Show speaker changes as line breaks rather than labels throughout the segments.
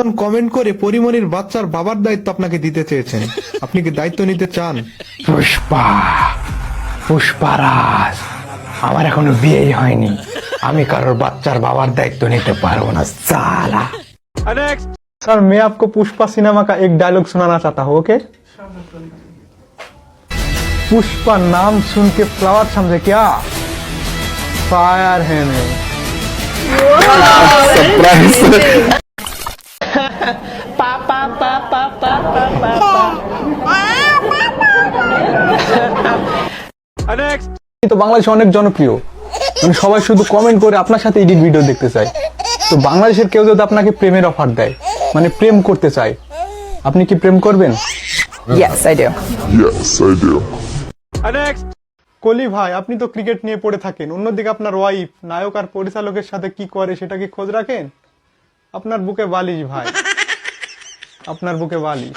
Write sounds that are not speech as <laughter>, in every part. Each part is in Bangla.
একজন কমেন্ট করে পরিমণির বাচ্চার বাবার দায়িত্ব আপনাকে দিতে চেয়েছেন আপনি কি দায়িত্ব নিতে চান
পুষ্পা পুষ্পারাজ আমার এখনো বিয়েই হয়নি আমি কারোর বাচ্চার বাবার দায়িত্ব নিতে পারবো না সালা
सर मैं आपको पुष्पा सिनेमा का एक डायलॉग सुनाना चाहता हूँ ओके पुष्पा नाम सुन के फ्लावर समझे क्या फायर है मैं এই তো বাংলাদেশে অনেক জনপ্রিয়। মানে সবাই শুধু কমেন্ট করে আপনার সাথে এডিট ভিডিও দেখতে চায় তো বাংলাদেশের কেউ যদি আপনাকে প্রেমের অফার দেয় মানে প্রেম করতে চায় আপনি কি প্রেম করবেন?
Yes, I do.
Yes, I do.
কলি ভাই আপনি তো ক্রিকেট নিয়ে পড়ে থাকেন। অন্যদিকে আপনার ওয়াইফ নায়ক আর পরিচালকের সাথে কি করে সেটা কি খোঁজ রাখেন? আপনার বুকে বালিশ ভাই। আপনার বুকে বালিশ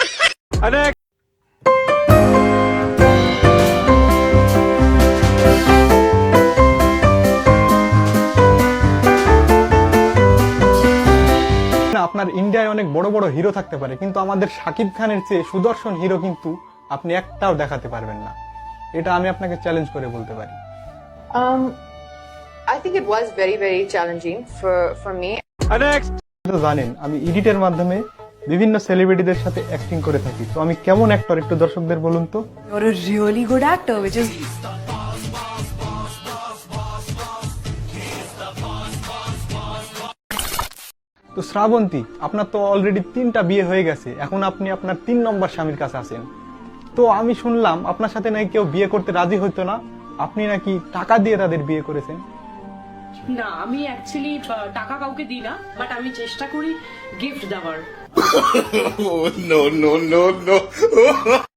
না আপনার ইন্ডিয়ায় অনেক বড় বড় হিরো থাকতে পারে কিন্তু আমাদের শাকিব খানের চেয়ে সুদর্শন হিরো কিন্তু আপনি একটাও দেখাতে পারবেন না। এটা আমি আপনাকে চ্যালেঞ্জ করে বলতে পারি।
Um, I think it was very, very challenging for, for me.
জানেন আমি এডিটের মাধ্যমে বিভিন্ন সেলিব্রিটিদের সাথে অ্যাক্টিং করে থাকি। তো আমি কেমন অ্যাক্টর একটু দর্শকদের বলুন তো?
Really good actor, which is
তো শ্রাবন্তী আপনার তো অলরেডি তিনটা বিয়ে হয়ে গেছে। এখন আপনি আপনার তিন নম্বর স্বামীর কাছে আছেন। তো আমি শুনলাম আপনার সাথে নাকি কেউ বিয়ে করতে রাজি হইতো না। আপনি নাকি টাকা দিয়ে তাদের বিয়ে করেছেন?
না আমি অ্যাকচুয়ালি টাকা কাউকে দিই না বাট আমি চেষ্টা করি গিফট দেওয়ার। <coughs> <laughs>